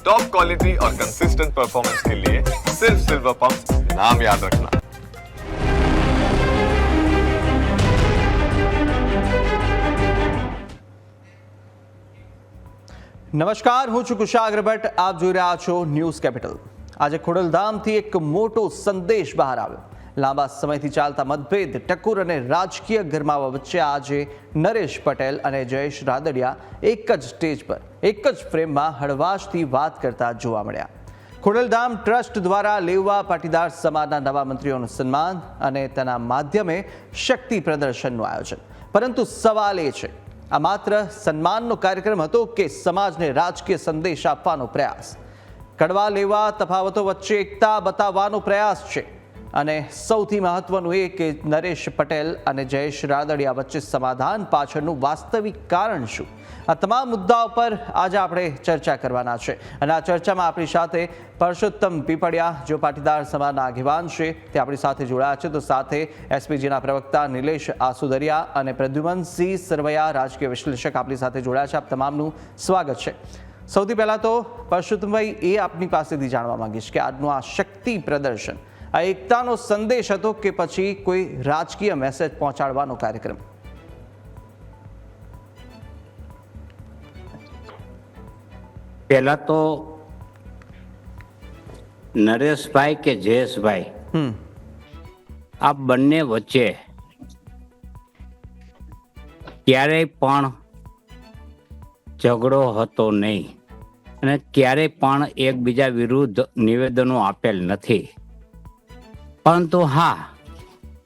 Top quality और consistent performance के लिए सिर्फ सिल्वर पंप नाम याद रखना નમસ્કાર હું છું કુશાગ્ર ભટ્ટ આપ જોઈ રહ્યા છો ન્યૂઝ કેપિટલ આજે ખોડલધામથી એક મોટો સંદેશ બહાર આવ્યો લાંબા સમયથી ચાલતા મતભેદ ટકુર અને રાજકીય ગરમાવા વચ્ચે આજે નરેશ પટેલ અને જયેશ રાદડિયા એક જ સ્ટેજ પર, એક જ ફ્રેમમાં હળવાશથી વાત કરતા જોવા મળ્યા. ખોડલધામ ટ્રસ્ટ દ્વારા લેવા પાટીદાર સમાજના નવા મંત્રીઓનું સન્માન અને તેના માધ્યમે શક્તિ પ્રદર્શનનું આયોજન. પરંતુ સવાલ એ છે, આ માત્ર સન્માનનો કાર્યક્રમ હતો કે સમાજને રાજકીય સંદેશ આપવાનો પ્રયાસ? કડવા લેવા તફાવતો વચ્ચે એકતા બતાવવાનો પ્રયાસ છે? અને સૌથી મહત્વનું એ કે નરેશ પટેલ અને જયેશ રાદડિયા વચ્ચે સમાધાન પાછળનું વાસ્તવિક કારણ શું? આ તમામ મુદ્દાઓ પર આજે આપણે ચર્ચા કરવાના છે. અને આ ચર્ચામાં આપણી સાથે પરસોત્તમ પીપળિયા જો પાટીદાર સમાજના આગેવાન છે, તે આપણી સાથે જોડાયા છે. તો સાથે એસપીજીના પ્રવક્તા નિલેશ આસુદરિયા અને પ્રદ્યુમનસિંહ સરવૈયા, રાજકીય વિશ્લેષક આપણી સાથે જોડાયા છે. આપ તમામનું સ્વાગત છે. સૌથી પહેલાં તો પરસોત્તમભાઈ, એ આપની પાસેથી જાણવા માંગીશ કે આજનું આ શક્તિ પ્રદર્શન આ એકતાનો સંદેશ હતો કે પછી કોઈ રાજકીય મેસેજ પહોંચાડવાનો કાર્યક્રમ. પહેલા તો નરેશભાઈ કે જયેશભાઈ? હમ. આ બંને વચ્ચે ક્યારેય પણ ઝઘડો હતો નહીં અને ક્યારેય પણ એકબીજા વિરુદ્ધ નિવેદનો આપેલ નથી. પરંતુ હા,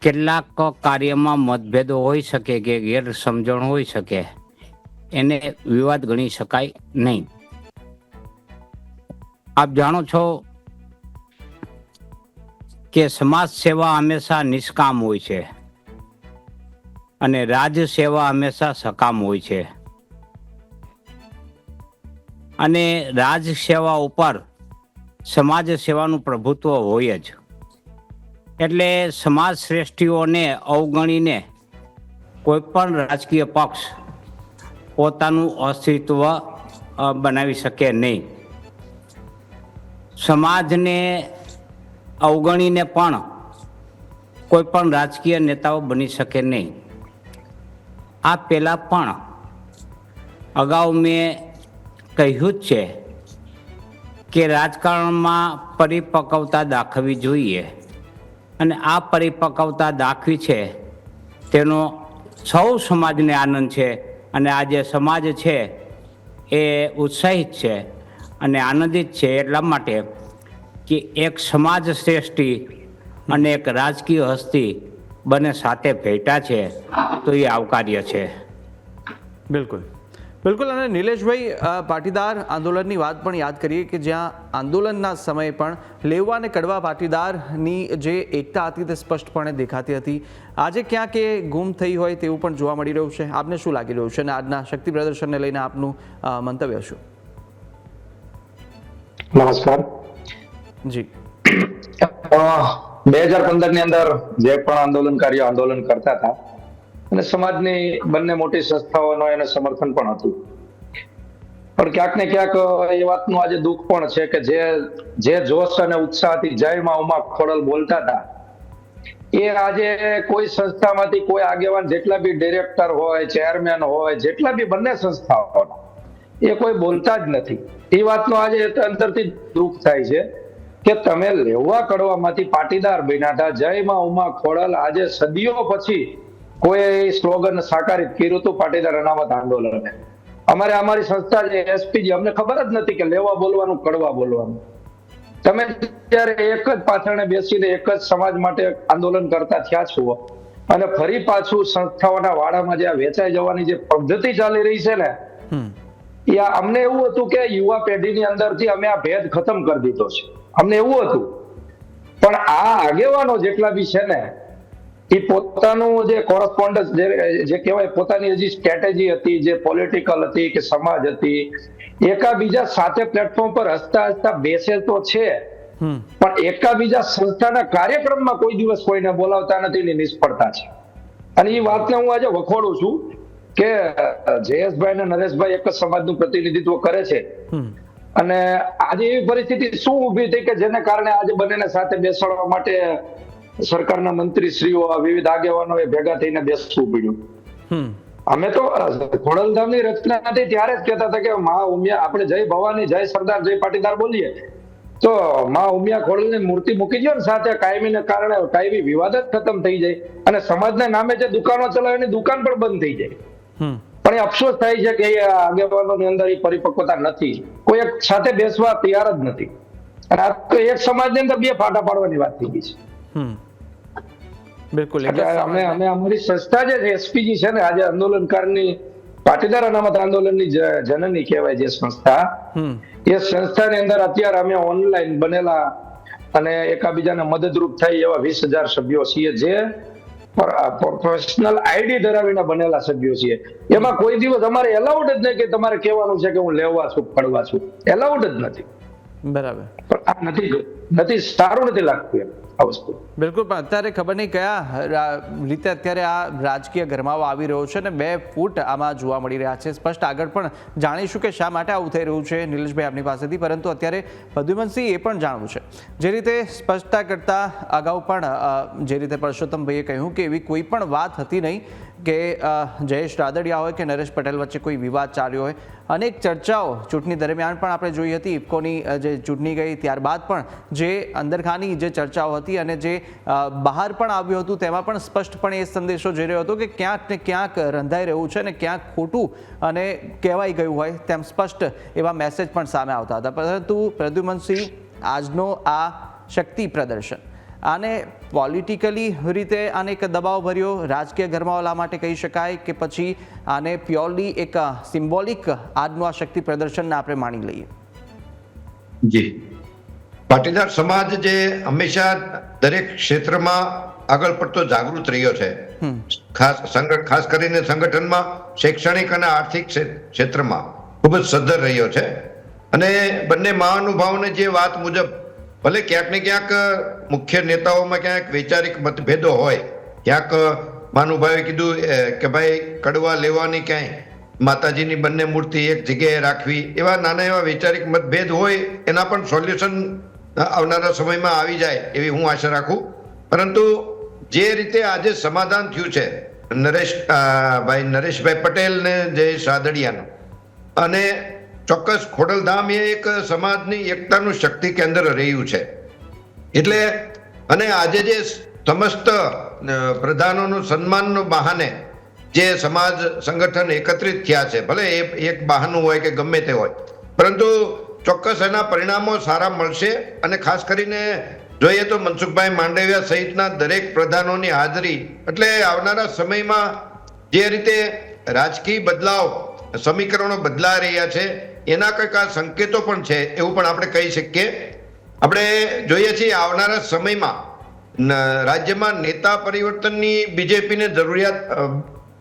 કેટલાક કાર્યમાં મતભેદો હોઈ શકે કે ગેરસમજણ હોઈ શકે. એને વિવાદ ગણી શકાય નહીં. આપ જાણો છો કે સમાજ સેવા હંમેશા નિષ્કામ હોય છે અને રાજ સેવા હંમેશા સકામ હોય છે. અને રાજ સેવા ઉપર સમાજ સેવાનું પ્રભુત્વ હોય જ. એટલે સમાજ શ્રેષ્ઠીઓને અવગણીને કોઈ પણ રાજકીય પક્ષ પોતાનું અસ્તિત્વ બનાવી શકે નહીં. સમાજને અવગણીને પણ કોઈ પણ રાજકીય નેતાઓ બની શકે નહીં. આ પહેલાં પણ અગાઉ મેં કહ્યું જ છે કે રાજકારણમાં પરિપક્વતા દાખવવી જોઈએ. અને આ પરિપક્વતા દાખવી છે. તેનો સૌ સમાજને આનંદ છે અને આ જે સમાજ છે એ ઉત્સાહિત છે અને આનંદિત છે એટલા માટે કે એક સમાજ શ્રેષ્ઠી અને એક રાજકીય હસ્તી બંને સાથે ભેટા છે. તો એ આવકાર્ય છે. બિલકુલ. બિલકુલ અને નિલેશભાઈ પાટીદાર આંદોલનની વાત પણ યાદ કરીએ કે જ્યાં આંદોલનના સમયે પણ લેવા અને કડવા પાટીદારની જે એકતા હતી તે સ્પષ્ટપણે દેખાતી હતી. આજે ક્યાંક એ ગુમ થઈ હોય તેવું પણ જોવા મળી રહ્યું છે. આપને શું લાગી રહ્યું છે? અને આજના શક્તિ પ્રદર્શનને લઈને આપનું મંતવ્ય શું? નમસ્કાર. જી. બે હજાર પંદરની અંદર જે પણ આંદોલનકારીઓ આંદોલન કરતા હતા અને સમાજની બંને મોટી સંસ્થાઓનો એને સમર્થન પણ હતું. પણ ક્યાંક ને ક્યાંક, એ વાતનું આજે દુઃખ પણ છે કે જે જે જોશ અને ઉત્સાહથી જય માં ઉમા ખોડલ બોલતા હતા, એ આજે કોઈ સંસ્થામાંથી કોઈ આગેવાન જેટલા બી ડિરેક્ટર હોય ચેરમેન હોય, જેટલા બી બંને સંસ્થાઓ એ કોઈ બોલતા જ નથી. એ વાતનો આજે અંતરથી દુઃખ થાય છે કે તમે લેવા કડવામાંથી પાટીદાર બન્યા હતા. જય માં ઉમા ખોડલ આજે સદીઓ પછી કોઈ સ્લોગન સાકારિત કર્યું હતું પાટીદાર અનામત આંદોલને. અમારે અમારી સંસ્થા જે એસપીજી અમને ખબર જ નથી કે લેવા બોલવાનું કડવા બોલવાનું. તમે જ્યારે એક જ પાછળ બેસીને એક જ સમાજ માટે આંદોલન કરતા થયા છો અને ફરી પાછું સંસ્થાઓના વાડામાં જે વેચાઈ જવાની જે પદ્ધતિ ચાલી રહી છે ને એ અમને એવું હતું કે યુવા પેઢીની અંદરથી અમે આ ભેદ ખતમ કરી દીધો છે. અમને એવું હતું. પણ આ આગેવાનો જેટલા બી છે ને એ પોતાનું જે કોરસ્પોન્ડન્સ જે જે કહેવાય પોતાની હજી સ્ટ્રેટેજી હતી જે પોલિટિકલ હતી કે સમાજ હતી એકાબીજા સાથે પ્લેટફોર્મ પર હસતા હસતા બેસે તો છે. પણ એકાબીજા સંસ્થાના કાર્યક્રમમાં કોઈ દિવસ કોઈને બોલાવતા નથી એની નિષ્ફળતા છે. અને એ વાતને હું આજે વખોડું છું કે જયેશભાઈ અને નરેશભાઈ એક જ સમાજનું પ્રતિનિધિત્વ કરે છે. અને આજે એવી પરિસ્થિતિ શું ઊભી થઈ કે જેને કારણે આજે બંનેને સાથે બેસાડવા માટે સરકારના મંત્રીશ્રીઓ આ વિવિધ આગેવાનો એ ભેગા થઈને બેસવું પડ્યું. અમે તો ખોડલધામની રચના થઈ ત્યારે જ કહેતા હતા કે મા ઉમિયા આપણે જય ભવાની જય સરદાર જય પાટીદાર બોલીએ. તો મા ઉમિયા ખોડલની મૂર્તિ મૂકી દો ને સાથે કાયમીને કારણે કાયમી વિવાદ જ ખતમ થઈ જાય. અને સમાજના નામે જે દુકાનો ચલાવે એની દુકાન પણ બંધ થઈ જાય. પણ એ અફસોસ થાય છે કે એ આગેવાનોની અંદર એ પરિપક્વતા નથી. કોઈ એક સાથે બેસવા તૈયાર જ નથી. અને આ તો એક સમાજની અંદર બે ફાટા પાડવાની વાત થઈ ગઈ છે. બિલકુલ અમે અમે અમારી સંસ્થા જે છે એસપીજી છે ને આજે આંદોલનકારની પાટીદાર અનામત આંદોલનની જનની કહેવાય જે સંસ્થા. એ સંસ્થાની અંદર અત્યારે અમે ઓનલાઈન બનેલા અને એકાબીજાને મદદરૂપ થાય એવા વીસ હજાર સભ્યો છીએ જે પ્રોફેશનલ આઈડી ધરાવીને બનેલા સભ્યો છીએ. એમાં કોઈ દિવસ અમારે એલાઉડ જ નહીં કે તમારે કહેવાનું છે કે હું લેવા છું ફળવા છું. એલાઉડ જ નથી. બરાબર. પણ આ નથી નથી સારું નથી લાગતું એમ આ વસ્તુ. બિલકુલ પણ અત્યારે ખબર નહીં કયા રીતે અત્યારે આ રાજકીય ગરમાવો આવી રહ્યો છે ને બે ફૂટ આમાં જોવા મળી રહ્યા છે. સ્પષ્ટ આગળ પણ જાણીશું કે શા માટે આવું થઈ રહ્યું છે નિલેશભાઈ આપની પાસેથી પરંતુ અત્યારે પ્રદ્યુમનસિંહ એ પણ જાણવું છે. જે રીતે સ્પષ્ટતા કરતા અગાઉ પણ જે રીતે પરસોત્તમભાઈએ કહ્યું કે એવી કોઈ પણ વાત હતી નહીં કે જયેશ રાદડિયા હોય કે નરેશ પટેલ વચ્ચે કોઈ વિવાદ ચાલ્યો હોય, અનેક ચર્ચાઓ ચૂંટણી દરમિયાન પણ આપણે જોઈ હતી. ઇફકોની જે ચૂંટણી ગઈ ત્યારબાદ પણ જે અંદરખાની જે ચર્ચાઓ હતી અને જે બહાર પણ આવ્યું હતું, તેમાં પણ સ્પષ્ટપણે એ સંદેશો જઈ રહ્યો હતો કે ક્યાંક ને ક્યાંક રંધાઈ રહ્યું છે અને ક્યાંક ખોટું અને કહેવાઈ ગયું હોય તેમ સ્પષ્ટ એવા મેસેજ પણ સામે આવતા હતા. પરંતુ પ્રદ્યુમનસિંહ, આજનો આ શક્તિ પ્રદર્શન. આને પોલિટિકલી રીતે આને એક દબાવ ભર્યો. રાજકીય ગરમાવલા માટે કહી શકાય કે પછી આને પ્યોરલી એક સિમ્બોલિક આજનું આ શક્તિ પ્રદર્શનને આપણે માણી લઈએ. જી. પાટીદાર સમાજ જે હંમેશા દરેક ક્ષેત્રમાં આગળ પડતો જાગૃત રહ્યો છે. ખાસ સંગઠ ખાસ કરીને સંગઠનમાં શૈક્ષણિક અને આર્થિક ક્ષે- ક્ષેત્રમાં ખૂબ જ સદ્ધર રહ્યો છે. અને બંને મહાનુભાવને જે વાત મુજબ ભલે ક્યાંક ને ક્યાંક મુખ્ય નેતાઓમાં ક્યાંક વૈચારિક મતભેદો હોય, ક્યાંક મહાનુભાવે કીધું કે ભાઈ કડવા લેવાની ક્યાંય, માતાજીની બંને મૂર્તિ એક જગ્યાએ રાખવી, એવા નાના એવા વૈચારિક મતભેદ હોય, એના પણ સોલ્યુશન આવનારા સમયમાં આવી જાય એવી હું આશા રાખું. પરંતુ જે રીતે આજે સમાધાન થયું છે, નરેશ ભાઈ નરેશભાઈ પટેલ ને જયેશ રાદડિયાનું અને ચોક્કસ ખોડલધામ એ એક સમાજની એકતાનું શક્તિ કેન્દ્ર રહ્યું છે. એટલે અને આજે જે સમસ્ત પ્રધાનોનું સન્માનનો બહાને જે સમાજ સંગઠન એકત્રિત થયા છે, ભલે એ એક બહાનું હોય કે ગમે તે હોય, પરંતુ ચોક્કસ એના પરિણામો સારા મળશે અને ખાસ કરીને જોઈએ તો મનસુખભાઈ માંડવિયા સહિતના દરેક પ્રધાનોની હાજરી, એટલે આવનારા સમયમાં જે રીતે રાજકીય બદલાવ સમીકરણો બદલા રહ્યા છે. એના કંઈક આ સંકેતો પણ છે, એવું પણ આપણે કહી શકીએ. આપણે જોઈએ છીએ આવનારા સમયમાં રાજ્યમાં નેતા પરિવર્તનની બીજેપીને જરૂરિયાત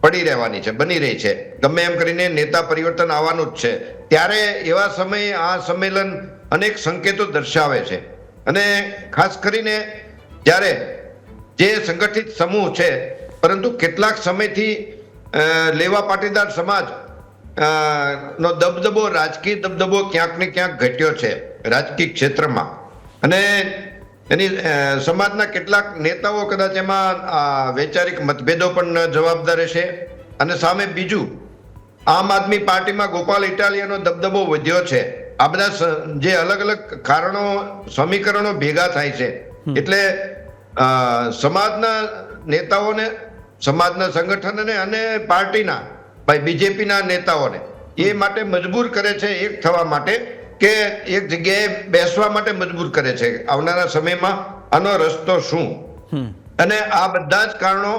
પડી રહેવાની છે, બની રહી છે. ગમે એમ કરીને નેતા પરિવર્તન આવવાનું જ છે. ત્યારે એવા સમયે આ સંમેલન અનેક સંકેતો દર્શાવે છે. અને ખાસ કરીને જ્યારે જે સંગઠિત સમૂહ છે, પરંતુ કેટલાક સમયથી લેવા પાટીદાર સમાજ નો દબદબો રાજકીય દબદબો ક્યાંક ને ક્યાંક ઘટ્યો છે રાજકીય ક્ષેત્રમાં. અને એની સમાજના કેટલાક નેતાઓ કદાચ એમાં વૈચારિક મતભેદો પણ જવાબદાર છે અને સામે બીજું આમ આદમી પાર્ટીમાં ગોપાલ ઇટાલિયાનો દબદબો વધ્યો છે. આ બધા જે અલગ અલગ કારણો સમીકરણો ભેગા થાય છે. એટલે સમાજના નેતાઓને સમાજના સંગઠનને અને પાર્ટીના ભાઈ બીજેપીના નેતાઓને. એ માટે મજબૂર કરે છે એક થવા માટે કે એક જગ્યાએ બેસવા માટે મજબૂર કરે છે. આવનારા સમયમાં આનો રસ્તો શું? અને આ બધા જ કારણો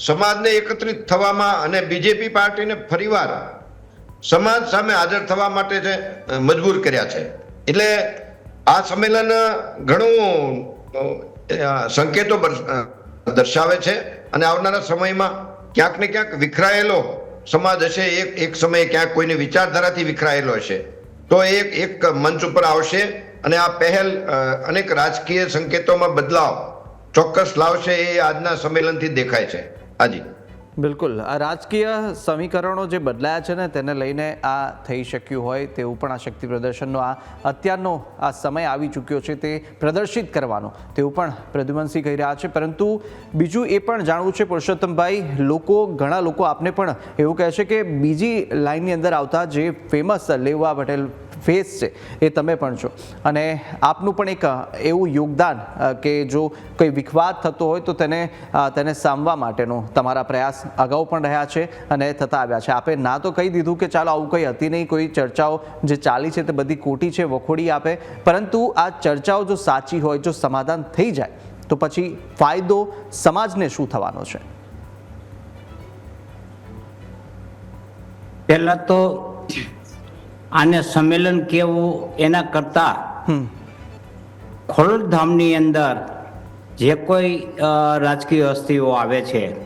સમાજને એકત્રિત થવામાં અને બીજેપી પાર્ટીને ફરીવાર સમાજ સામે હાજર થવા માટે છે મજબૂર કર્યા છે. એટલે આ સંમેલન ઘણું સંકેતો દર્શાવે છે. અને આવનારા સમયમાં ક્યાંક ને ક્યાંક વિખરાયેલો સમાજ હશે, એક એક સમયે ક્યાંક કોઈને વિચારધારાથી વિખરાયેલો હશે. તો એક એક મંચ ઉપર આવશે અને આ પહેલ અનેક રાજકીય સંકેતોમાં બદલાવ ચોક્કસ લાવશે એ આજના સંમેલનથી દેખાય છે. હાજી. બિલકુલ. આ રાજકીય સમીકરણો જે બદલાયા છે ને, તેને લઈને આ થઈ શક્યું હોય તેવું પણ આ શક્તિ પ્રદર્શનનો આ અત્યારનો આ સમય આવી ચૂક્યો છે તે પ્રદર્શિત કરવાનો. તેવું પણ પ્રદ્યુમનસિંહ કહી રહ્યા છે. પરંતુ બીજું એ પણ જાણવું છે, પુરુષોત્તમભાઈ, લોકો, ઘણા લોકો આપને પણ એવું કહે છે કે બીજી લાઇનની અંદર આવતા જે ફેમસ લેવા પટેલ ફેસ છે, એ તમે પણ છો. અને આપનું પણ એક એવું યોગદાન કે જો કોઈ વિખવાદ થતો હોય તો તેને તેને સામવા માટેનો તમારા પ્રયાસ અગાઉ પણ રહ્યા છે અને થતા આવ્યા છે. આપે ના તો કહી દીધું કે ચાલો આવું કંઈ હતી નહીં, કોઈ ચર્ચાઓ જે ચાલી છે તે બધી ખોટી છે, વખોડી આપે. પરંતુ આ ચર્ચાઓ જો સાચી હોય, જો સમાધાન થઈ જાય, તો પછી ફાયદો સમાજને શું થવાનો છે? પહેલાં તો આને સંમેલન કેવું એના કરતાં ખોડલધામની અંદર જે કોઈ રાજકીય હસ્તીઓ આવે છે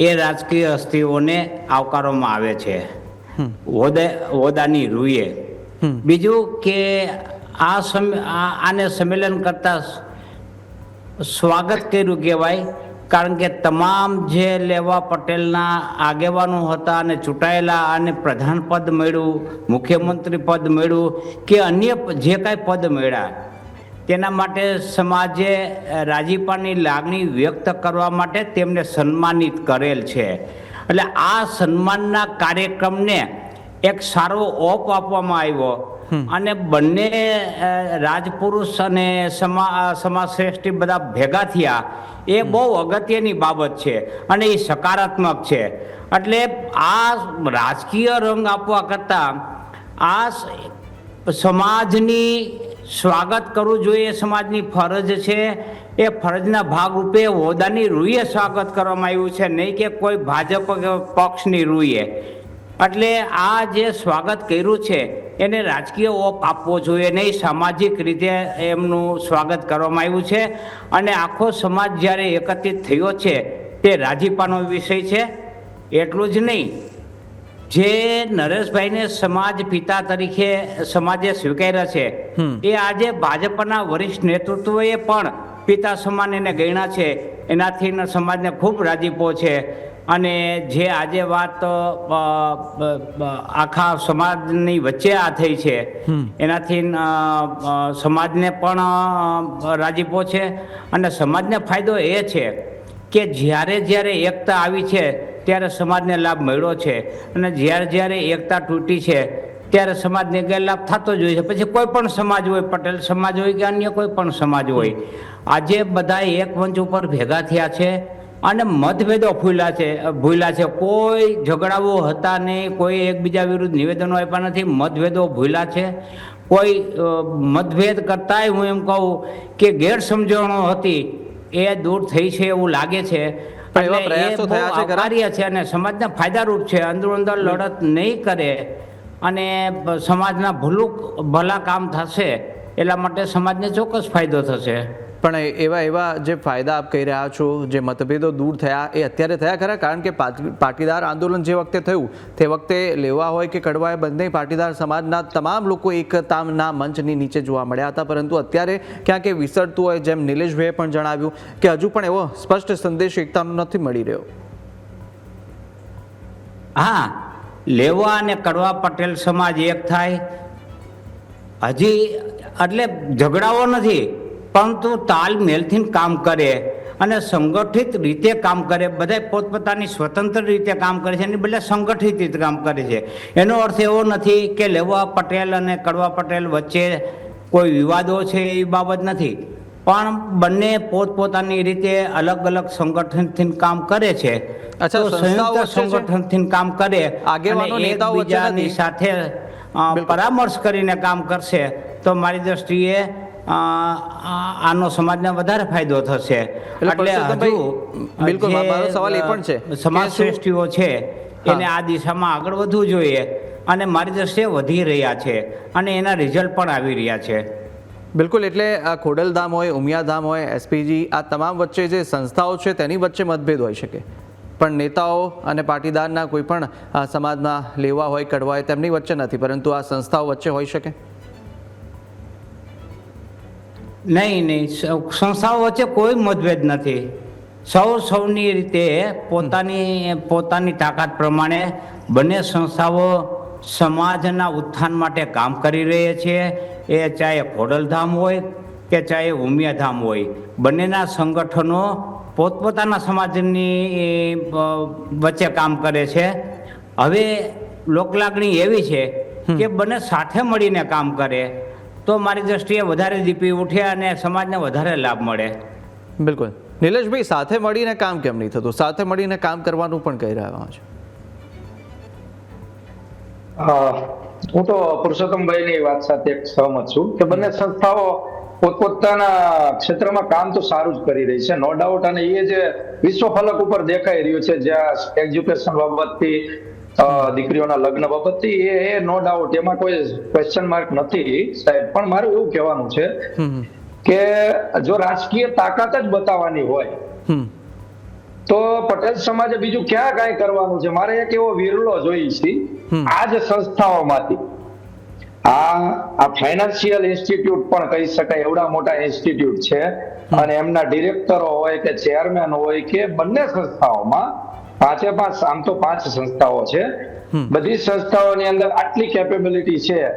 એ રાજકીય હસ્તીઓને આવકારવામાં આવે છે. હોદાની રૂએ. બીજું કે આ સમ આ- આને સંમેલન કરતા સ્વાગત કર્યું કહેવાય. કારણ કે તમામ જે લેવા પટેલના આગેવાનો હતા અને ચૂંટાયેલા અને પ્રધાન પદ મળ્યું, મુખ્યમંત્રી પદ મળ્યું કે અન્ય જે કાંઈ પદ મળ્યા, તેના માટે સમાજે રાજીપાની લાગણી વ્યક્ત કરવા માટે તેમને સન્માનિત કરેલ છે. એટલે આ સન્માનના કાર્યક્રમને એક સારો ઓપ આપવામાં આવ્યો. અને બંને રાજપુરુષ અને સમા સમાજ શ્રેષ્ઠી બધા ભેગા થયા, એ બહુ અગત્યની બાબત છે અને એ સકારાત્મક છે. એટલે આ રાજકીય રંગ આપવા કરતાં આ સમાજની સ્વાગત કરવું જોઈએ, સમાજની ફરજ છે. એ ફરજના ભાગરૂપે હોદાની રૂએ સ્વાગત કરવામાં આવ્યું છે, નહીં કે કોઈ ભાજપ પક્ષની રૂએ એટલે આ જે સ્વાગત કર્યું છે એને રાજકીય ઓપ આપવો જોઈએ નહીં સામાજિક રીતે એમનું સ્વાગત કરવામાં આવ્યું છે. અને આખો સમાજ જ્યારે એકત્રિત થયો છે તે રાજીપાનો વિષય છે. એટલું જ નહીં જે નરેશભાઈને સમાજ પિતા તરીકે સમાજે સ્વીકાર્યા છે એ આજે ભાજપના વરિષ્ઠ નેતૃત્વએ પણ પિતા સમાન એને ગણ્યા છે. એનાથી સમાજને ખૂબ રાજીપો છે. અને જે આજે વાત આખા સમાજની વચ્ચે આ થઈ છે એનાથી સમાજને પણ રાજીપો છે અને સમાજને ફાયદો એ છે કે જ્યારે જ્યારે એકતા આવી છે ત્યારે સમાજને લાભ મળ્યો છે અને જ્યારે જ્યારે એકતા તૂટી છે ત્યારે સમાજને ગેરલાભ થતો જ હોય છે. પછી કોઈ પણ સમાજ હોય પટેલ સમાજ હોય કે અન્ય કોઈ પણ સમાજ હોય આજે બધા એક મંચ ઉપર ભેગા થયા છે અને મતભેદો ફૂલ્યા છે ભૂલ્યા છે. કોઈ ઝઘડાઓ હતા નહીં કોઈ એકબીજા વિરુદ્ધ નિવેદનો આપ્યા નથી મતભેદો ભૂલ્યા છે. કોઈ મતભેદ કરતાંય હું એમ કહું કે ગેરસમજણો હતી એ દૂર થઈ છે એવું લાગે છે. કાર્ય છે અને સમાજના ફાયદારૂપ છે. અંદરો અંદર લડત નહીં કરે અને સમાજના ભૂલું ભલા કામ થશે એટલા માટે સમાજને ચોક્કસ ફાયદો થશે. પણ એવા એવા જે ફાયદા આપ કહી રહ્યા છો, જે મતભેદો દૂર થયા, એ અત્યારે થયા ખરા? કારણ કે પાટ- પાટીદાર આંદોલન જે વખતે થયું, તે વખતે લેવા હોય કે કડવાય બંને પાટીદાર સમાજના તમામ લોકો એકતાના મંચની નીચે જોવા મળ્યા હતા. પરંતુ અત્યારે ક્યાંક એ વિસરતું હોય જેમ નિલેશભાઈએ પણ જણાવ્યું કે હજુ પણ એવો સ્પષ્ટ સંદેશ એકતાનો નથી મળી રહ્યો. હા, લેવા અને કડવા પટેલ સમાજ એક થાય. હજી એટલે ઝઘડાઓ નથી. પરંતુ તાલમેલથી કામ કરે અને સંગઠિત રીતે કામ કરે બધા પોતપોતાની સ્વતંત્ર રીતે કામ કરે છે અને બધા સંગઠિત રીતે કામ કરે છે. એનો અર્થ એવો નથી કે લેવા પટેલ અને કડવા પટેલ વચ્ચે કોઈ વિવાદો છે એ બાબત નથી. પણ બંને પોતપોતાની રીતે અલગ અલગ સંગઠનથી કામ કરે છે. સંયુક્ત સંગઠનથી કામ કરે એકબીજાની સાથે પરામર્શ કરીને કામ કરશે. તો મારી દ્રષ્ટિએ આનો સમાજને વધારે ફાયદો થશે. એટલે હજુ બિલકુલ, મારો સવાલ એ પણ છે સમાજ શ્રેષ્ઠીઓ છે એને આ દિશામાં આગળ વધવું જોઈએ અને મારી દ્રષ્ટિએ વધી રહ્યા છે અને એના રિઝલ્ટ પણ આવી રહ્યા છે. બિલકુલ એટલે ખોડલધામ હોય ઉમિયાધામ હોય એસપીજી આ તમામ વચ્ચે જે સંસ્થાઓ છે તેની વચ્ચે મતભેદ હોઈ શકે. પણ નેતાઓ અને પાટીદારના કોઈ પણ સમાજમાં સમાજના લેવા હોય કડવા હોય તેમની વચ્ચે નથી પરંતુ આ સંસ્થાઓ વચ્ચે હોઈ શકે? નહીં નહીં સંસ્થાઓ વચ્ચે કોઈ મતભેદ નથી. સૌ સૌની રીતે પોતાની પોતાની તાકાત પ્રમાણે બંને સંસ્થાઓ સમાજના ઉત્થાન માટે કામ કરી રહી છે. એ ચાહે ખોડલધામ હોય કે ચાહે ઉમિયાધામ હોય. બંનેના સંગઠનો પોતપોતાના સમાજની વચ્ચે કામ કરે છે. હવે લોકલાગણી એવી છે કે બંને સાથે મળીને કામ કરે. તો મારી દ્રષ્ટિએ વધારે દીપી ઉઠે અને સમાજને વધારે લાભ મળે. બિલકુલ. નિલેશભાઈ સાથે મળીને કામ કેમ નહીં થતું? સાથે મળીને કામ કરવાનું પણ કહી રહ્યા છે. હું તો પુરુષોત્તમભાઈની વાત સાથે સહમત છું કે બંને સંસ્થાઓ પોતપોતાના ક્ષેત્રમાં કામ તો સારું જ કરી રહી છે. નો ડાઉટ અને એ જે વિશ્વ ફલક ઉપર દેખાઈ રહ્યું છે જ્યાં એજ્યુકેશન બાબતથી દીકરીઓના લગ્ન બાબતથી એ એ નો ડાઉટ એમાં કોઈ ક્વેશ્ચન માર્ક નથી સાહેબ. પણ મારું એવું કહેવાનું છે કે જો રાજકીય તાકાત જ બતાવવાની હોય તો પટેલ સમાજે બીજું ક્યાં કાંઈ કરવાનું છે? મારે એક એવો વિરલો જોઈ છે. આ જ સંસ્થાઓમાંથી. આ આ ફાઇનાન્શિયલ ઇન્સ્ટિટ્યૂટ પણ કહી શકાય એવડા મોટા ઇન્સ્ટિટ્યૂટ છે. અને એમના ડિરેક્ટરો હોય કે ચેરમેન હોય કે બંને સંસ્થાઓમાં પાંચે પાંચ આમ તો પાંચ સંસ્થાઓ છે. બધી સંસ્થાઓની અંદર આટલી કેપેબિલિટી છે.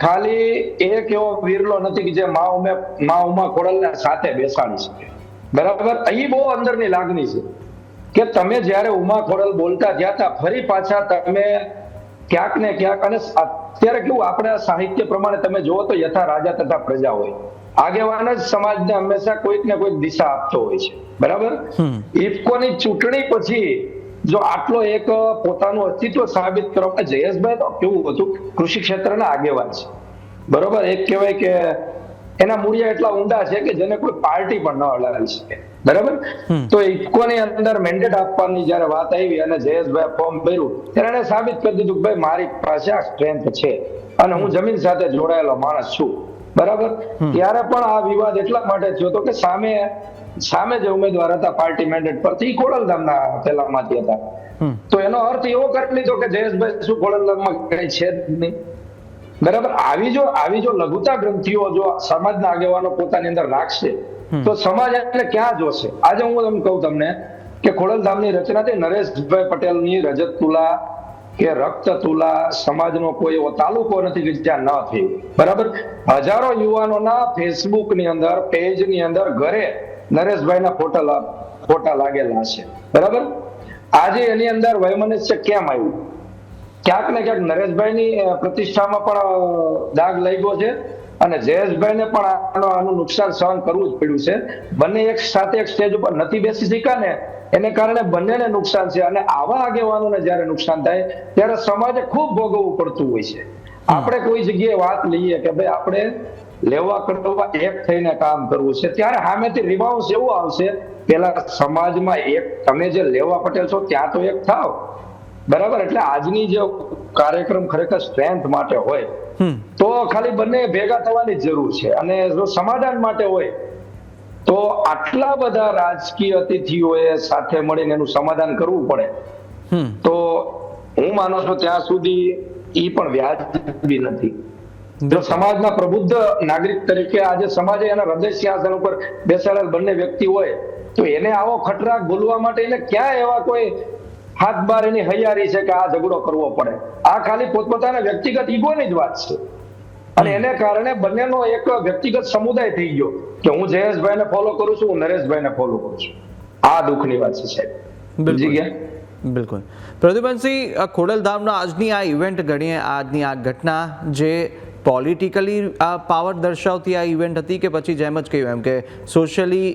ખાલી એક એવો વિરલો નથી કે જે મા ઉમે મા ઉમા ખોડલને સાથે બેસાડી શકે. બરાબર? અહીં બહુ અંદરની લાગણી છે કે તમે જ્યારે ઉમા ખોડલ બોલતા ગયા હતા ફરી પાછા તમે ક્યાંક ને ક્યાંક અને અત્યારે કેવું આપણે સાહિત્ય પ્રમાણે તમે જુઓ તો યથા રાજા તથા પ્રજા હોય. આગેવાન જ સમાજને હંમેશા કોઈક ને કોઈક દિશા આપતો હોય છે. બરાબર? ઇફકોની ચૂંટણી પછી જો આટલો એક પોતાનું અસ્તિત્વ સાબિત કરવા જયેશભાઈ તો કેવું હતું? કૃષિ ક્ષેત્રના આગેવાન છે. બરોબર? એક કહેવાય કે એના મૂળિયા એટલા ઊંડા છે કે જેને કોઈ પાર્ટી પણ ન હલાવી શકે. બરાબર? તો ઇફકોની અંદર મેન્ડેટ આપવાની જયારે વાત આવી અને જયેશભાઈ ફોર્મ ભર્યું ત્યારે એને સાબિત કરી દીધું કે ભાઈ મારી પાસે આ સ્ટ્રેન્થ છે અને હું જમીન સાથે જોડાયેલો માણસ છું. બરાબર? ત્યારે પણ આ વિવાદ એટલા માટે થયો હતો કે સામે સામે જે ઉમેદવાર હતા પાર્ટી મેન્ડેટ પરથી ખોડલધામના પેલામાંથી હતા. તો એનો અર્થ એવો કરી લીધો કે જયેશભાઈ શું ખોડલધામમાં કઈ છે જ નહીં. બરાબર? આવી જો આવી જો લઘુતા ગ્રંથિઓ જો સમાજના આગેવાનો પોતાની અંદર રાખશે તો સમાજ એટલે ક્યાં જોશે? આજે હું તમને કહું તમને કે ખોડલધામની રચના થઈ. નરેશભાઈ પટેલની રજત તુલા કે રક્ત તુલા સમાજનો કોઈ એવો તાલુકો નથી કે જ્યાં ન થયું. બરાબર? હજારો યુવાનોના ફેસબુકની અંદર પેજની અંદર ઘરે નરેશભાઈના ફોટા ફોટા લાગેલા છે બરાબર? આજે એની અંદર વૈમનસ્ય કેમ આવ્યું? ક્યાંક ને ક્યાંક નરેશભાઈની પ્રતિષ્ઠામાં પણ દાગ લાગ્યો છે અને જયેશભાઈને પણ આનો નુકસાન સહન કરવું જ પડ્યું છે. બંને એક સાથે એક સ્ટેજ ઉપર નથી બેસી શીખા ને, એને કારણે બંનેને નુકસાન છે અને આવા આગેવાનોને જ્યારે નુકસાન થાય, ત્યારે સમાજે ખૂબ ભોગવવું પડતું હોય છે. આપણે કોઈ જગ્યાએ વાત લઈએ કે ભાઈ આપણે લેવા કરવા એક થઈને કામ કરવું છે. ત્યારે સામેથી રિવાઉન્સ એવું આવશે પેલા સમાજમાં એક તમે જે લેવા પટેલ છો ત્યાં તો એક થાવ. બરાબર? એટલે આજની જે કાર્યક્રમ ખરેખર સ્ટ્રેન્થ માટે હોય તો ખાલી બંને ભેગા થવાની જરૂર છે. અને જો સમાધાન માટે હોય તો આટલા બધા રાજકીય અતિથિઓએ સાથે મળીને એનું સમાધાન કરવું પડે. તો હું માનું છું ત્યાં સુધી ઈ પણ વ્યાજબી નથી. જો સમાજના પ્રબુદ્ધ નાગરિક તરીકે આજે સમાજે એના હૃદય સિંહાસન ઉપર બેસાડેલ બંને વ્યક્તિ હોય તો એને આવો ખટરાક બોલવા માટે એને ક્યાં એવા કોઈ હાથ બાર એની હૈયારી છે કે આ ઝઘડો કરવો પડે? આ ખાલી પોતપોતાના વ્યક્તિગત ઈગોની જ વાત છે. અને એને કારણે બંનેનો એક વ્યક્તિગત સમુદાય થઈ ગયો કે હું જયેશભાઈને ફોલો કરું છું હું નરેશભાઈને ફોલો કરું છું. આ દુઃખની વાત છે સાહેબ. સમજી ગયા બિલકુલ. પ્રદીપનસિંહ ખોડલધામનો આજની આ ઇવેન્ટ ગણીએ આજની આ ઘટના જે પોલિટિકલી આ પાવર દર્શાવતી આ ઇવેન્ટ હતી કે પછી જેમ જ કહ્યું એમ કે સોશિયલી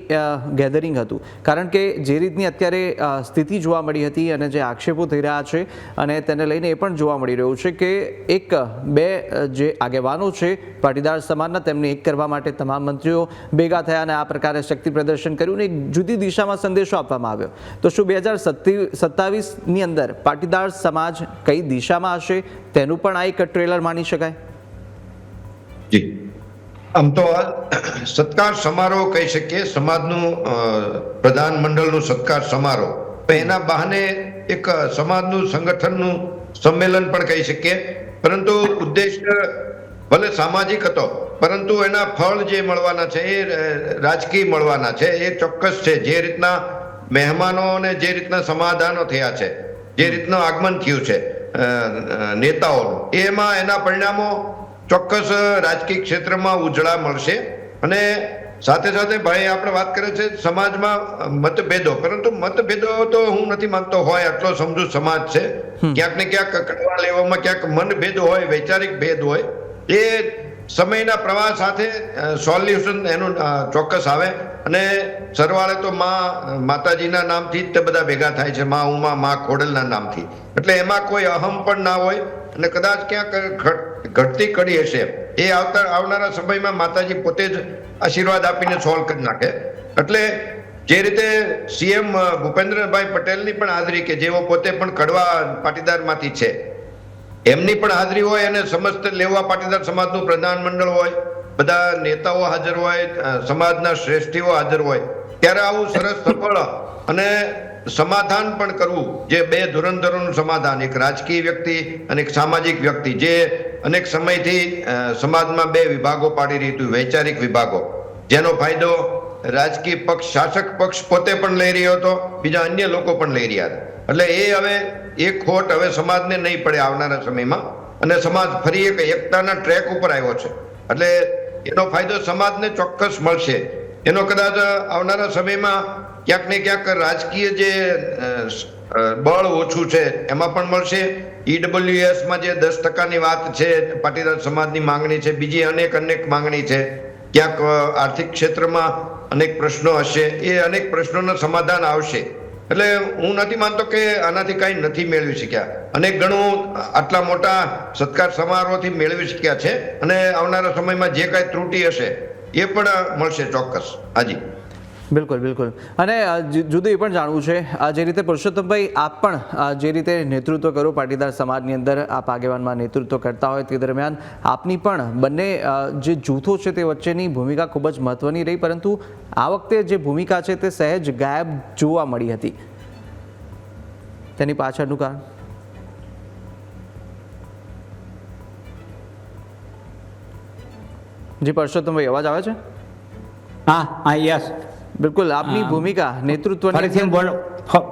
ગેધરિંગ હતું. કારણ કે જે રીતની અત્યારે સ્થિતિ જોવા મળી હતી અને જે આક્ષેપો થઈ રહ્યા છે અને તેને લઈને એ પણ જોવા મળી રહ્યું છે કે એક, બે જે આગેવાનો છે, પાટીદાર સમાજના, તેમને એક કરવા માટે તમામ મંત્રીઓ ભેગા થયા અને આ પ્રકારે શક્તિ પ્રદર્શન કર્યું અને એક જુદી દિશામાં સંદેશો આપવામાં આવ્યો. તો શું બે હજાર સત્તાવીસની અંદર પાટીદાર સમાજ કઈ દિશામાં હશે? તેનું પણ આ એક ટ્રેલર માની શકાય? જી. આમ તો સત્કાર સમારોહ કહી શકીએ, સમાજનું પ્રધાન મંડળનું સત્કાર સમારોહ. તો એના બહાને એક સમાજનું સંગઠનનું સંમેલન પણ કહી શકીએ. પરંતુ ઉદ્દેશ્ય ભલે સામાજિક હતો, પરંતુ એના ફળ જે મળવાના છે, એ રાજકીય મળવાના છે, એ ચોક્કસ છે. જે રીતના મહેમાનોને જે રીતના સમાધાનો થયા છે, જે રીતનું આગમન થયું છે નેતાઓનું, એમાં એના પરિણામો ચોક્કસ રાજકીય ક્ષેત્રમાં ઉજળા મળશે. અને સાથે સાથે ભાઈ આપણે વાત કરે છે સમાજમાં મતભેદો. પરંતુ મતભેદો તો હું નથી માનતો હોય આટલો સમજુ સમાજ છે. ક્યાંક ને ક્યાંક કડવા લેવામાં ક્યાંક મનભેદ હોય વૈચારિક ભેદ હોય. એ સમયના પ્રવાહ સાથે સોલ્યુશન એનું ચોક્કસ આવે. અને સરવાળે તો માં માતાજીના નામથી જ તે બધા ભેગા થાય છે. માં ઉમા માં ખોડલના નામથી. એટલે એમાં કોઈ અહમ પણ ના હોય. અને કદાચ ક્યાંક ઘટતી કડી હશે. એ આવતા આવનારા સમયમાં માતાજી પોતે જ આશીર્વાદ આપીને સોલ્વ કરી નાખે. એટલે જે રીતે સીએમ ભૂપેન્દ્રભાઈ પટેલની પણ હાજરી કે જેઓ પોતે પણ કડવા પાટીદારમાંથી છે. એમની પણ હાજરી હોય અને સમસ્ત લેવા પાટીદાર સમાજનું પ્રધાન મંડળ હોય, બધા નેતાઓ હાજર હોય સમાજના શ્રેષ્ઠીઓ હાજર હોય. ત્યારે આવું સરસ સફળ અને સમાધાન પણ કરવું, જે બે ધુરંધરોનું સમાધાન, એક રાજકીય વ્યક્તિ અને એક સામાજિક વ્યક્તિ, જે અનેક સમયથી સમાજમાં બે વિભાગો પાડી રહી હતું, વૈચારિક વિભાગો. જેનો ફાયદો રાજકીય પક્ષ, શાસક પક્ષ પોતે પણ લઈ રહ્યો હતો, બીજા અન્ય લોકો પણ લઈ રહ્યા હતા. એટલે એ હવે, એ ખોટ હવે સમાજને નહીં પડે આવનારા સમયમાં. અને સમાજ ફરી એક એકતાના ટ્રેક ઉપર આવ્યો છે. એટલે એનો ફાયદો સમાજને ચોક્કસ મળશે. એનો કદાચ આવનારા સમયમાં ક્યાંક ને ક્યાંક રાજકીય જે બળ ઓછું છે, એમાં પણ મળશે. ઈડબ્લ્યુએસમાં જે દસ ટકાની વાત છે, પાટીદાર સમાજની માંગણી છે, બીજી અનેક અનેક માંગણી છે. ક્યાંક આર્થિક ક્ષેત્રમાં અનેક પ્રશ્નો હશે, એ અનેક પ્રશ્નોના સમાધાન આવશે. એટલે હું નથી માનતો કે આનાથી કાંઈ નથી મેળવી શક્યા. અનેક ઘણું આટલા મોટા સત્કાર સમારોહથી મેળવી શક્યા છે. અને આવનારા સમયમાં જે કાંઈ ત્રુટી હશે એ પણ મળશે ચોક્કસ. હાજી. બિલકુલ બિલકુલ. અને જુદું એ પણ જાણવું છે જે રીતે પુરુષોત્તમભાઈ આપ પણ જે રીતે નેતૃત્વ કરો પાટીદાર સમાજની અંદર, આપ આગેવાનમાં નેતૃત્વ કરતા હોય તે દરમિયાન, આપની પણ બંને જે જૂથો છે તે વચ્ચેની ભૂમિકા ખૂબ જ મહત્વની રહી, પરંતુ આ વખતે જે ભૂમિકા છે તે સહેજ ગાયબ જોવા મળી હતી. તેની પાછળનું કારણ? જી પરસોત્તમભાઈ અવાજ આવે છે? હા હા યસ. બિલકુલ આપની ભૂમિકા નેતૃત્વ ફરીથી બોલો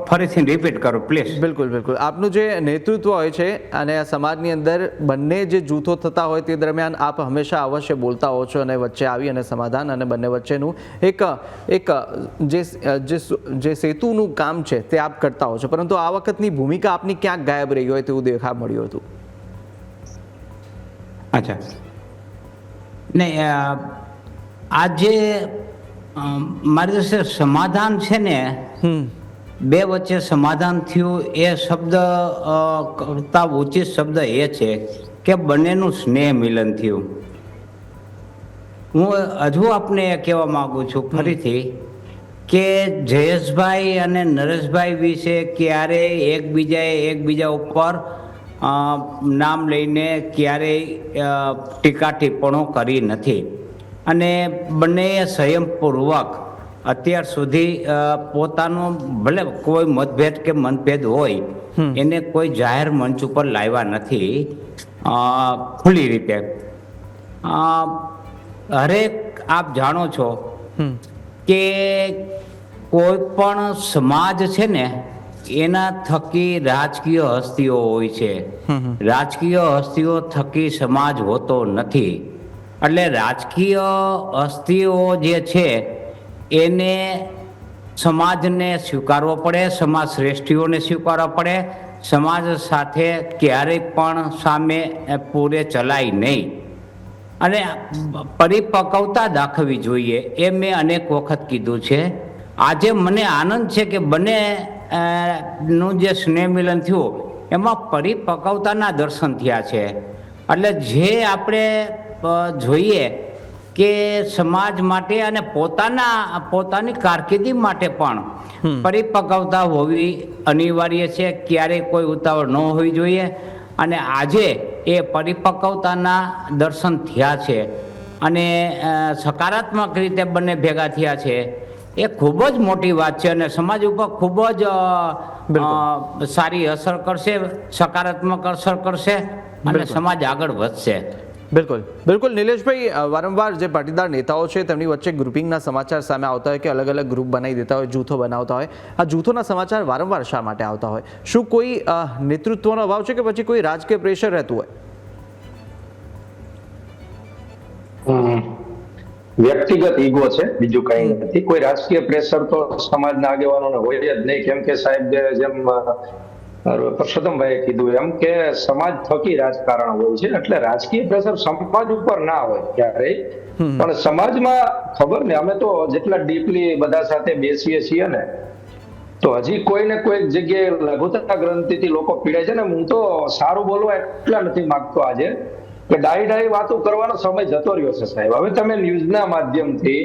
ફરીથી રિપીટ કરો પ્લીઝ બિલકુલ બિલકુલ. આપનું જે નેતૃત્વ હોય છે અને આ સમાજની અંદર બંને જે જૂથો થતા હોય તે દરમિયાન આપ હંમેશા અવશ્ય બોલતા હો છો અને વચ્ચે આવી અને સમાધાન અને બંને વચ્ચેનું એક એક જે જે સેતુનું કામ છે તે આપ કરતા હો છો. પરંતુ આ વખતની ભૂમિકા આપની ક્યાંક ગાયબ રહી હોય તેવું દેખા મળ્યું હતું? અચ્છા. નહીં અ, આ જે મારી પાસે સમાધાન છે ને બે વચ્ચે સમાધાન થયું એ શબ્દ કરતા ઉચિત શબ્દ એ છે કે બંનેનું સ્નેહ મિલન થયું. હું હજુ આપને કહેવા માગું છું ફરીથી કે જયેશભાઈ અને નરેશભાઈ વિશે ક્યારેય એકબીજાએ એકબીજા ઉપર નામ લઈને ક્યારેય ટીકા ટિપ્પણો કરી નથી. અને બંનેએ સંયમપૂર્વક અત્યાર સુધી પોતાનો ભલે કોઈ મતભેદ કે મનભેદ હોય એને કોઈ જાહેર મંચ ઉપર લાવ્યા નથી ખુલ્લી રીતે. હરેક આપ જાણો છો કે કોઈ પણ સમાજ છે ને એના થકી રાજકીય હસ્તીઓ હોય છે. રાજકીય હસ્તીઓ થકી સમાજ હોતો નથી. એટલે રાજકીય હસ્તીઓ જે છે એને સમાજને સ્વીકારવો પડે સમાજ શ્રેષ્ઠીઓને સ્વીકારવા પડે. સમાજ સાથે ક્યારેય પણ સામે પૂરે ચલાય નહીં. અને પરિપક્વતા દાખવવી જોઈએ. એ મેં અનેક વખત કીધું છે. આજે મને આનંદ છે કે બંને નું જે સ્નેહ મિલન થયું એમાં પરિપક્વતાના દર્શન થયા છે. એટલે જે આપણે જોઈએ કે સમાજ માટે અને પોતાના પોતાની કારકિર્દી માટે પણ પરિપક્વતા હોવી અનિવાર્ય છે ક્યારેય કોઈ ઉતાવળ ન હોવી જોઈએ. અને આજે એ પરિપક્વતાના દર્શન થયા છે. અને સકારાત્મક રીતે બંને ભેગા થયા છે. એ ખૂબ જ મોટી વાત છે અને સમાજ ઉપર ખૂબ જ સારી અસર કરશે સકારાત્મક અસર કરશે અને સમાજ આગળ વધશે. બિલકુલ. બિલકુલ નિલેશભાઈ વારંવાર જે પાટીદાર નેતાઓ છે તેમની વચ્ચે ગ્રુપિંગના સમાચાર સામે આવતા હોય કે અલગ અલગ ગ્રુપ બનાવી દેતા હોય જૂથો બનાવતા હોય. આ જૂથોના સમાચાર વારંવાર શા માટે આવતા હોય? શું કોઈ નેતૃત્વનો અભાવ છે કે પછી કોઈ રાજકીય પ્રેશર રહેતું હોય. વ્યક્તિગત ઈગો છે બીજું કઈ નથી. કોઈ રાજકીય પ્રેશર તો સમાજના આગેવાનોને હોય જ નહીં. કેમ કે સાહેબ જેમ પરસોત્તમભાઈએ કીધું એમ કે સમાજ થકી રાજકારણ હોય છે. એટલે રાજકીય પ્રેશર સમાજ ઉપર ના હોય ક્યારેય. પણ સમાજમાં ખબર ને અમે તો જેટલા ડીપલી બધા સાથે બેસીએ છીએ ને તો હજી કોઈ ને કોઈ જગ્યાએ લઘુતા ગ્રંથિથી લોકો પીડે છે ને હું તો સારું બોલવા એટલા નથી માંગતો આજે. કે ડાઈ ડાઈ વાતો કરવાનો સમય જતો રહ્યો છે, સાહેબ. હવે તમે ન્યૂઝના માધ્યમથી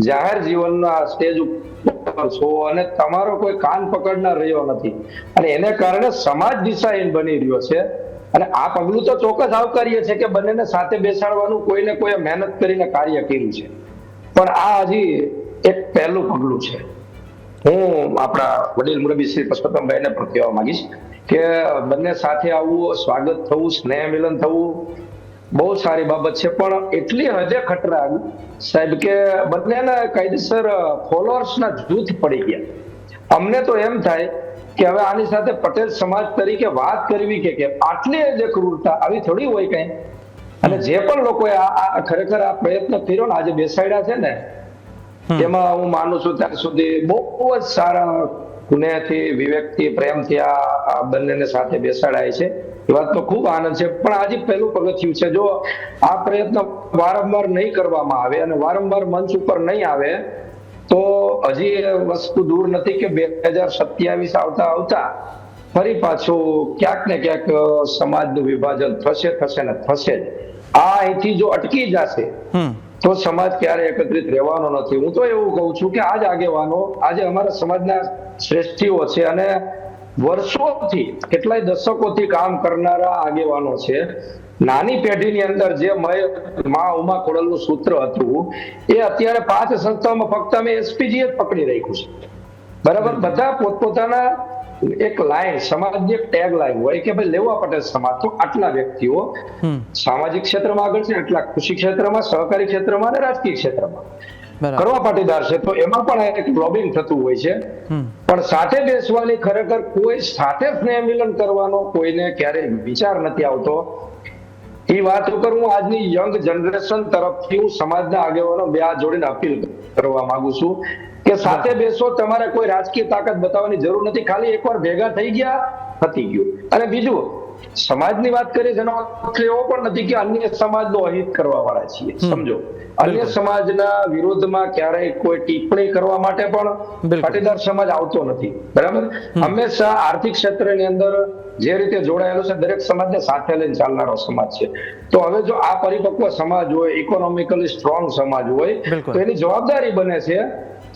જાહેર જીવનના સ્ટેજ ઉપર છો અને તમારો કોઈ કાન પકડનાર રહ્યો નથી. અને એને કારણે સમાજ દિશાહીન બની રહ્યો છે. અને આ પગલું તો ચોક્કસ આવકારીએ છે કે બંનેને સાથે બેસાડવાનું કોઈને કોઈ મહેનત કરીને કાર્ય કર્યું છે. પણ આ હજી એક પહેલું પગલું છે. હું આપણા વડીલ મુરબી શ્રી પરસોત્તમભાઈને પણ કહેવા માંગીશ કે બંને સાથે આવવું સ્વાગત થવું સ્નેહ મિલન થવું બહુ સારી બાબત છે. પણ એટલી હદે ખતરા સાહેબ કે બંનેના કાયદેસર ફોલોઅર્સના જૂથ પડી ગયા. અમને તો એમ થાય કે હવે આની સાથે પટેલ સમાજ તરીકે વાત કરવી કે કેમ? આટલી જ ક્રૂરતા આવી થોડી હોય કઈ? અને જે પણ લોકોએ આ ખરેખર આ પ્રયત્ન કર્યો ને આજે બેસાડ્યા છે ને એમાં હું માનું છું ત્યાં સુધી બહુ જ સારા ગુનેથી વિવેકથી, પ્રેમથી આ બંનેને સાથે બેસાડાય છે. એ વાતનો ખૂબ આનંદ છે. પણ આજે પહેલું પગથિયું છે. જો આ પ્રયત્ન વારંવાર નહીં કરવામાં આવે અને વારંવાર મંચ ઉપર નહીં આવે, તો હજી વસ્તુ દૂર નથી કે બે હજાર સત્યાવીસ આવતા આવતા ફરી પાછું ક્યાંક ને ક્યાંક સમાજનું વિભાજન થશે થશે ને થશે જ. આ અહીંથી જો અટકી જશે તો સમાજ ક્યારે એકત્રિત રહેવાનો નથી? હું તો એવું કહું છું કે આજ આગેવાનો આજે અમારા સમાજના શ્રેષ્ઠીઓ છે અને વર્ષોથી કેટલાય દશકોથી કામ કરનારા આગેવાનો છે નાની પેઢીની અંદર જે મય- મા ઉમા ખોડલનું સૂત્ર હતું એ અત્યારે પાંચ સંસ્થાઓમાં ફક્ત અમે એસપીજી જ પકડી રાખ્યું છે. બરાબર. બધા પોતપોતાના એક લાઈન સમાજની એક ટેગ લાઈન હોય કે ભાઈ લેવા પટેલ સમાજ. તો આટલા વ્યક્તિઓ સામાજિક ક્ષેત્રમાં આગળ છે આટલા કૃષિ ક્ષેત્રમાં સહકારી ક્ષેત્રમાં અને રાજકીય ક્ષેત્રમાં. કરવા પાટીદાર છે તો એમાં પણ એક લોબિંગ થતું હોય છે. પણ સાથે બેસવાની ખરેખર કોઈ સાથે સ્નેહ મિલન કરવાનો કોઈને ક્યારેય વિચાર નથી આવતો. એ વાત ઉપર હું આજની યંગ જનરેશન તરફથી હું સમાજના આગેવાનો બે હાથ જોડીને અપીલ કરવા માંગુ છું કે સાથે બેસો તમારે કોઈ રાજકીય તાકાત બતાવવાની જરૂર નથી. ખાલી એકવાર ભેગા થઈ ગયા પતી ગયું. અને બીજું સમાજની વાત કરીએ જેનો અર્થ એવો પણ નથી કે અન્ય સમાજનો અહિત કરવા વાળા છીએ. સમજો? અન્ય સમાજના વિરોધમાં ક્યારેય કોઈ ટિપ્પણી કરવા માટે પણ પાટીદાર સમાજ આવતો નથી. બરાબર? હંમેશા આર્થિક ક્ષેત્રની અંદર જે રીતે જોડાયેલો છે દરેક સમાજને સાથે લઈને ચાલનારો સમાજ છે. તો હવે જો આ પરિપક્વ સમાજ હોય ઇકોનોમિકલી સ્ટ્રોંગ સમાજ હોય તો એની જવાબદારી બને છે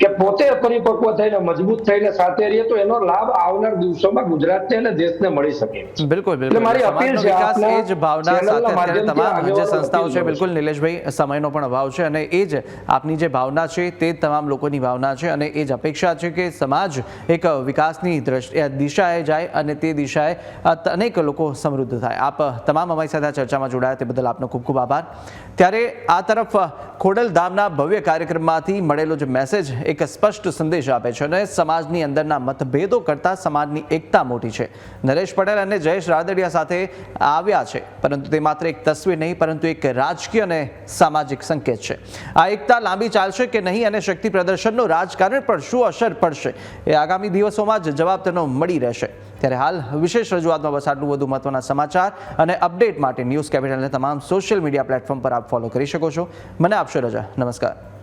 કે પોતે પરિપક્વ થઈને મજબૂત થઈને સાથે રહીએ તો એનો લાભ આવનાર દિવસોમાં ગુજરાતને અને દેશને મળી શકે. બિલકુલ બિલકુલ. મારી અપીલ છે એ જ ભાવના સાથે તમામ જે સંસ્થાઓ છે બિલકુલ નિલેશભાઈ સમયનો પણ અભાવ છે અને એ જ આપની જે ભાવના છે તે તમામ લોકોની ભાવના છે અને એ જ અપેક્ષા છે કે સમાજ એક વિકાસની દ્રષ્ટિ દિશાએ જાય અને તે દિશાએ અનેક લોકો સમૃદ્ધ થાય. આપ તમામ અમારી સાથે આ ચર્ચામાં જોડાયા તે બદલ આપનો ખૂબ ખૂબ આભાર. ત્યારે આ તરફ ખોડલધામના ભવ્ય કાર્યક્રમમાંથી મળેલો જે મેસેજ એક સ્પષ્ટ સંદેશ આપે છે અને સમાજની અંદરના મતભેદો કરતાં સમાજની એકતા મોટી છે. નરેશ પટેલ અને જયેશ રાદડિયા સાથે આવ્યા છે, પરંતુ તે માત્ર એક તસવીર નહીં, પરંતુ એક રાજકીય અને સામાજિક સંકેત છે. આ એકતા લાંબી ચાલશે કે નહીં અને શક્તિ પ્રદર્શનનો રાજકારણ પર શું અસર પડશે? એ આગામી દિવસોમાં જ જવાબ તેનો મળી રહેશે. ત્યારે હાલ વિશેષ રજૂઆતમાં બસ આટલું વધુ મહત્વના સમાચાર અને અપડેટ માટે ન્યૂઝ કેપિટલને તમામ સોશિયલ મીડિયા પ્લેટફોર્મ પર આપ ફોલો કરી શકો છો. મને આપશો રજા. નમસ્કાર.